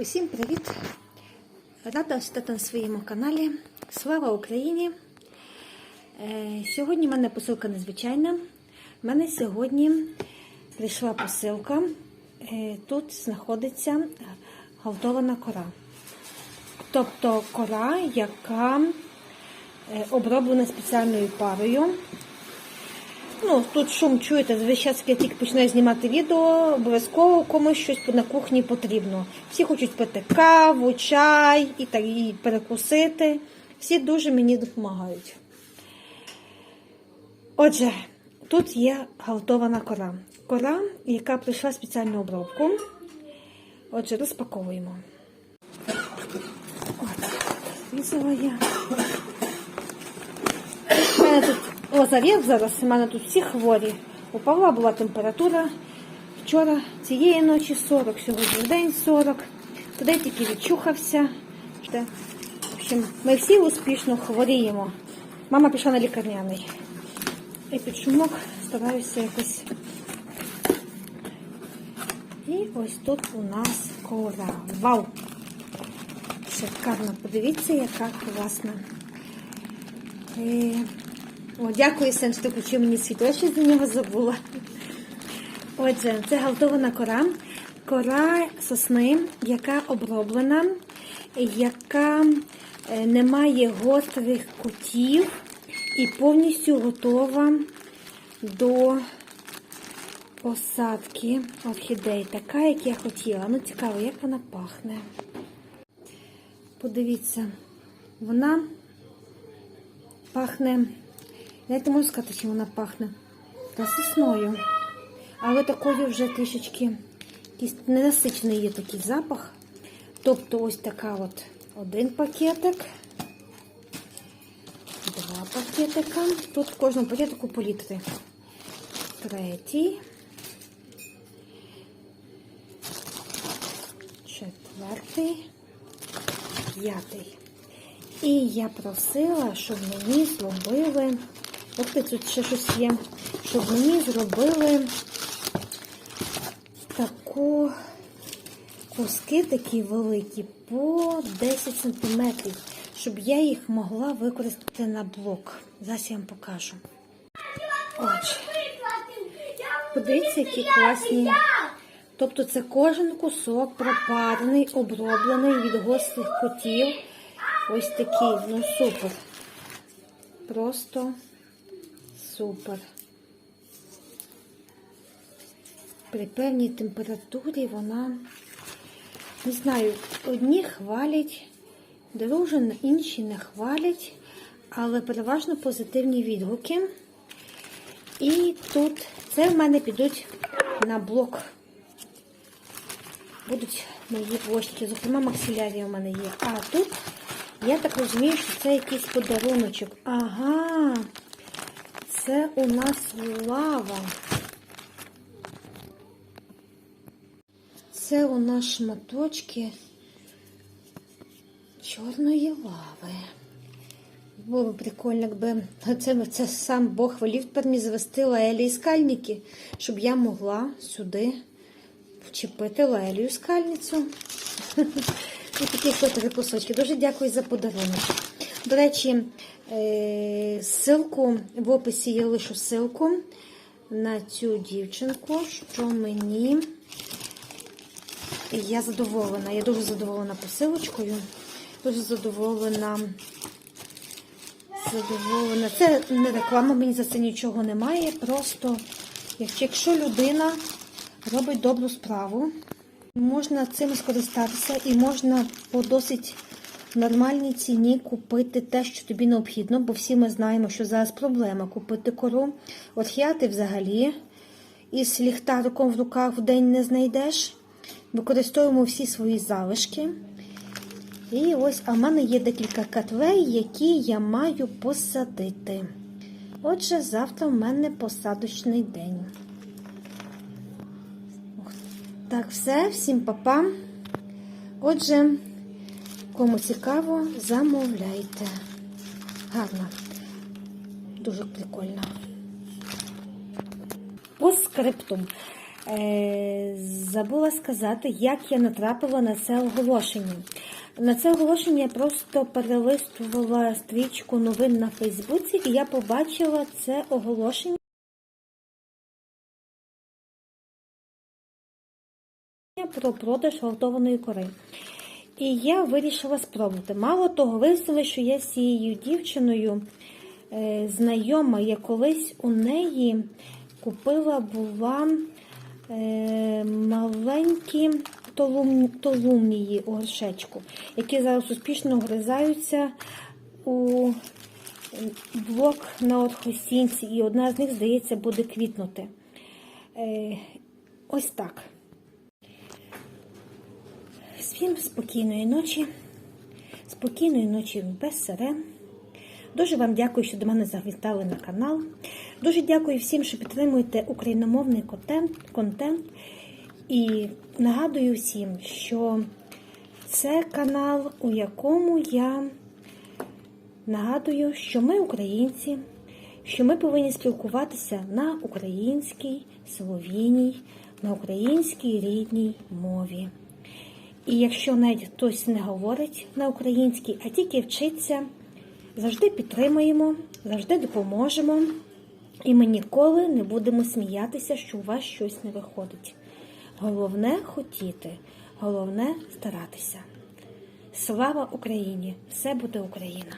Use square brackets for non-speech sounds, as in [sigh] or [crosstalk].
Усім привіт! Рада стати на своєму каналі. Слава Україні! Е, Сьогодні в мене посилка незвичайна. У мене сьогодні прийшла посилка. Е, Тут знаходиться галтована кора. Тобто кора, яка е, оброблена спеціальною парою. Ну, тут шум чуєте, час, як я тільки починаю знімати відео, обов'язково комусь щось на кухні потрібно. Всі хочуть пити каву, чай і так, і перекусити. Всі дуже мені допомагають. Отже, тут є галтована кора. Кора, яка пройшла спеціальну обробку. Отже, розпаковуємо. От, я. У мене тут лазарет зараз, у мене тут всі хворі. У Павла була температура. Вчора цієї ночі 40, сьогодні день 40. Туди тільки відчухався. В общем, ми всі успішно хворіємо. Мама пішла на лікарняний. І під шумок стараюся якось. І ось тут у нас кора. Вау! Шикарно, подивіться, яка класна. Е, О, дякую, Сен, що ти включив мені світло, я за нього забула. Отже, це галтована кора. Кора сосни, яка оброблена, яка е, не має гострих кутів і повністю готова до посадки орхідей. Така, як я хотіла. Ну, цікаво, як вона пахне. Подивіться, вона пахне, я не можу сказати, чим вона пахне. Та сосною. Але такою вже трішечки ненасичений є такий запах. Тобто ось така от один пакетик, два пакетика. Тут в кожному пакетику по літрі. Третій. Четвертий. П'ятий. І я просила, щоб мені зробили, ох тут ще щось є, щоб мені зробили таку куски такі великі по 10 см, щоб я їх могла використати на блок. Зараз я вам покажу. Отже, подивіться, які класні. Тобто це кожен кусок пропарений, оброблений від гострих котів. Ось такий, ну супер. Просто супер. При певній температурі вона, не знаю, одні хвалять, дружина, інші не хвалять, але переважно позитивні відгуки. І тут це в мене підуть на блок. Будуть мої площики, зокрема, максилярія у мене є. А тут я так розумію, що це якийсь подаруночок. Ага, це у нас лава. Це у нас шматочки чорної лави. Було б прикольно, якби це, це сам Бог велів тепер мені завести лаелі скальники, щоб я могла сюди вчепити лаелію скальницю. [laughs] Ось такі чотири кусочки. Дуже дякую за подарунок. До речі, ссылку в описі я лишу ссылку на цю дівчинку, що мені я задоволена. Я дуже задоволена посилочкою. Дуже задоволена. Задоволена. Це не реклама, мені за це нічого немає. Просто, якщо людина робить добру справу, Можна цим скористатися і можна по досить нормальній ціні купити те, що тобі необхідно, бо всі ми знаємо, що зараз проблема купити кору. Орхіати взагалі із ліхтариком в руках в день не знайдеш. Використовуємо всі свої залишки. І ось, а в мене є декілька катвей, які я маю посадити. Отже, завтра в мене посадочний день. Так, все, всім папа. Отже, кому цікаво, замовляйте. Гарно. Дуже прикольно. По скриптум. Е, забула сказати, як я натрапила на це оголошення. На це оголошення я просто перелистувала стрічку новин на Фейсбуці, і я побачила це оголошення. про продаж гвалтованої кори. І я вирішила спробувати. Мало того, виявилося, що я з цією дівчиною е, знайома. Я колись у неї купила була е, маленькі толум, толумії у горшечку, які зараз успішно вгризаються у блок на орхосінці, і одна з них, здається, буде квітнути. Е, ось так. Всім спокійної ночі, спокійної ночі без сирен. Дуже вам дякую, що до мене завітали на канал. Дуже дякую всім, що підтримуєте україномовний контент. контент. І нагадую всім, що це канал, у якому я нагадую, що ми українці, що ми повинні спілкуватися на українській, словіній, на українській рідній мові. І якщо навіть хтось не говорить на українській, а тільки вчиться, завжди підтримуємо, завжди допоможемо. І ми ніколи не будемо сміятися, що у вас щось не виходить. Головне хотіти, головне старатися. Слава Україні! Все буде Україна!